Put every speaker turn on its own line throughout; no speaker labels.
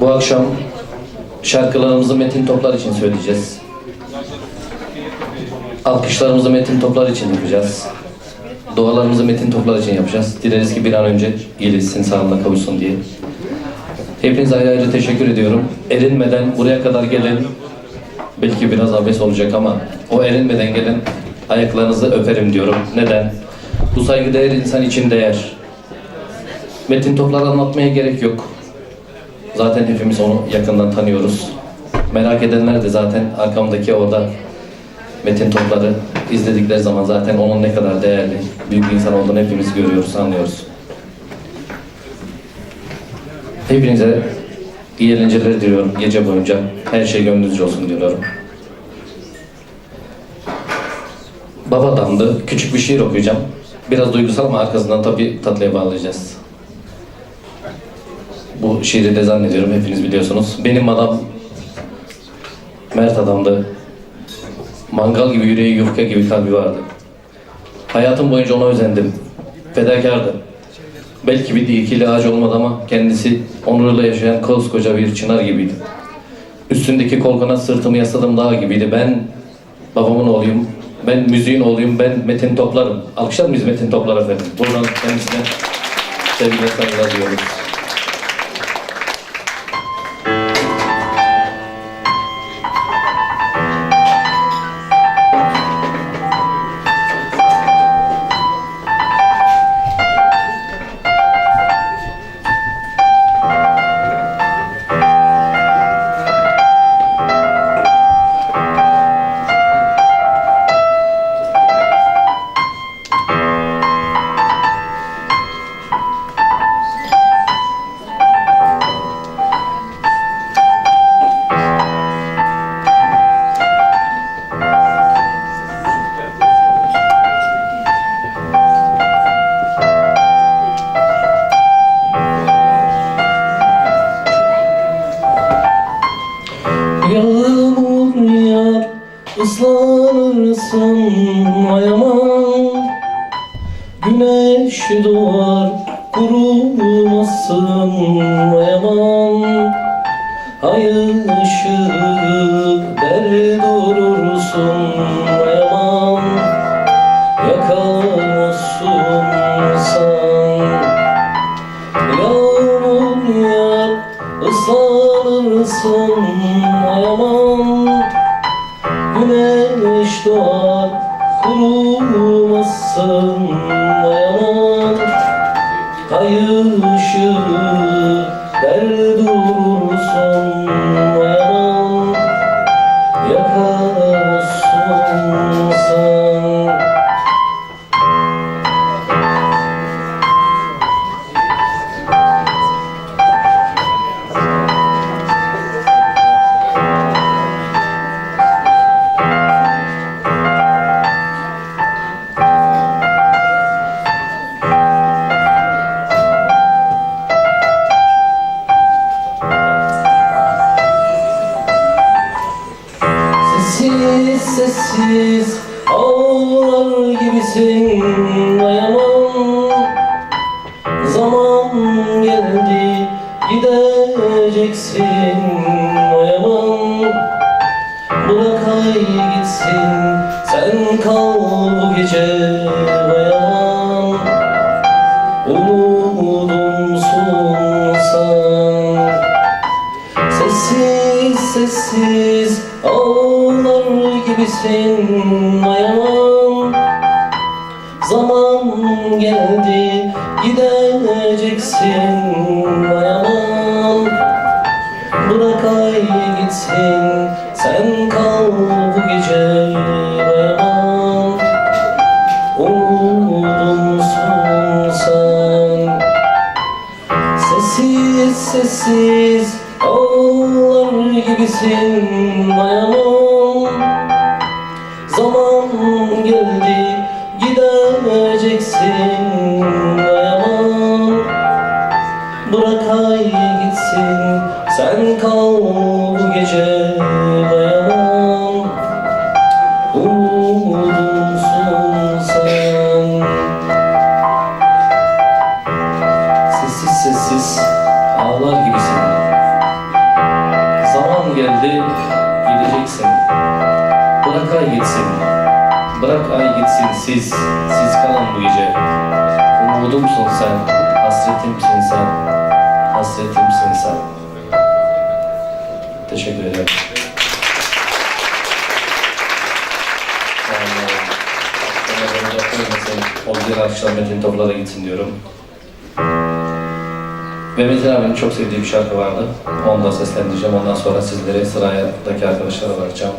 Bu akşam şarkılarımızı metin toplar için söyleyeceğiz. Alkışlarımızı metin toplar için yapacağız. Dualarımızı metin toplar için yapacağız. Dileriz ki bir an önce iyileşsin, sağlığına kavuşsun diye. Hepinize ayrı ayrı teşekkür ediyorum. Erinmeden buraya kadar gelen, belki biraz abes olacak ama o erinmeden gelen ayaklarınızı öperim diyorum. Neden? Bu saygıdeğer insan için değer. Metin toplar anlatmaya gerek yok. Zaten hepimiz onu yakından tanıyoruz. Merak edenler de zaten arkamdaki orada metin topları izledikleri zaman zaten onun ne kadar değerli, büyük bir insan olduğunu hepimiz görüyoruz, anlıyoruz. Hepinize iyi eğlenceler diliyorum gece boyunca. Her şey gönlünüzce olsun diyorum. Baba damdı. Küçük bir şiir okuyacağım. Biraz duygusal ama arkasından tabii tatlıya bağlayacağız. Bu şiiri de zannediyorum hepiniz biliyorsunuz. Benim adam Mert adamdı. Mangal gibi yüreği yufka gibi kalbi vardı. Hayatım boyunca ona özendim. Fedakardı. Belki bir dikili ağaç olmadı ama kendisi onuruyla yaşayan koskoca bir çınar gibiydi. Üstündeki kolgana sırtımı yasladım dağ gibiydi. Ben babamın oğluyum. Ben müziğin oğluyum. Ben Metin Toplar'ım. Alkışlar mıyız Metin Toplar efendim? Buradan kendisine sevgiler saygılar diyoruz. Islanırsın ayaman Güneş doğar, kurumazsın ayaman Ay ışığı der durursun Güneş doğar, kurumazsın ayaman Ay gideceksin dayanam Bırak ay gitsin. Sen kal bu gece dayanam Umudumsun sen Sessiz sessiz ağlar gibisin sessiz ağlar gibisin dayanam Zaman geldi gitsin, bırak ay gitsin siz, siz kalın bu gece. Umudumsun sen, hasretimsin sen, hasretimsin sen. Teşekkür ederim. Vallahi, aklıma gelecek olmasın, o güzel akşam Metin Toplar'a gitsin diyorum. Ve Metin abinin çok sevdiği bir şarkı vardı. Onu da seslendireceğim. Ondan sonra sizlere sıradaki arkadaşlara bırakacağım.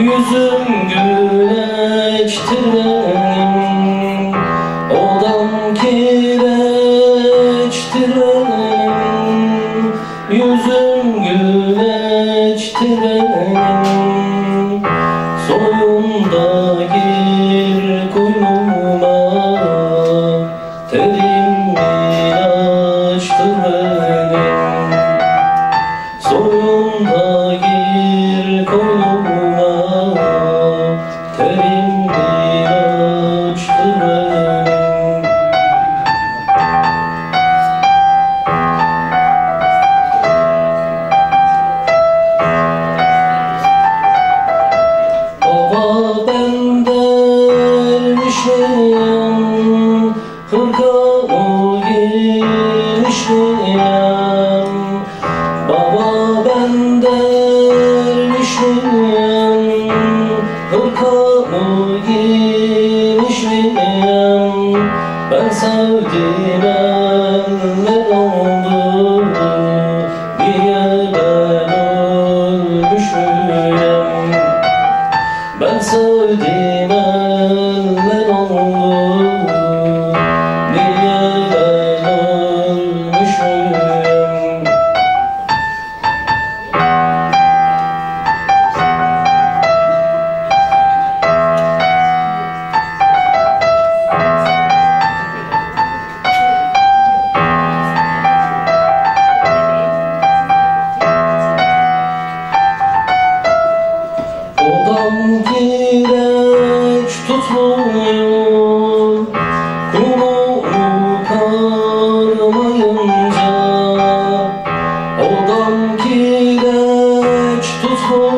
Yüzüm güneştir benim Odam kireçtir benim Yüzüm güneştir benim Soyunda gir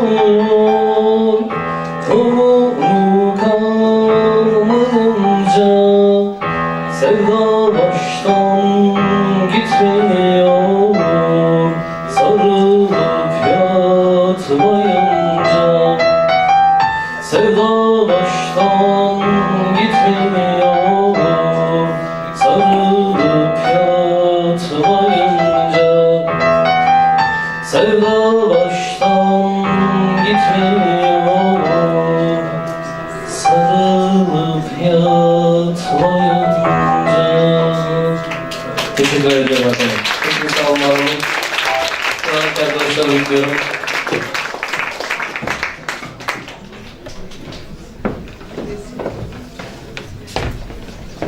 tutmuyor Kulumu karmayınca Sevda baştan gitmiyor. Sarılıp yatmayınca Sevda baştan gitmiyor yatmayınca Teşekkür ediyorum efendim. Hepinize sağ olun. arkadaşlar bekliyorum.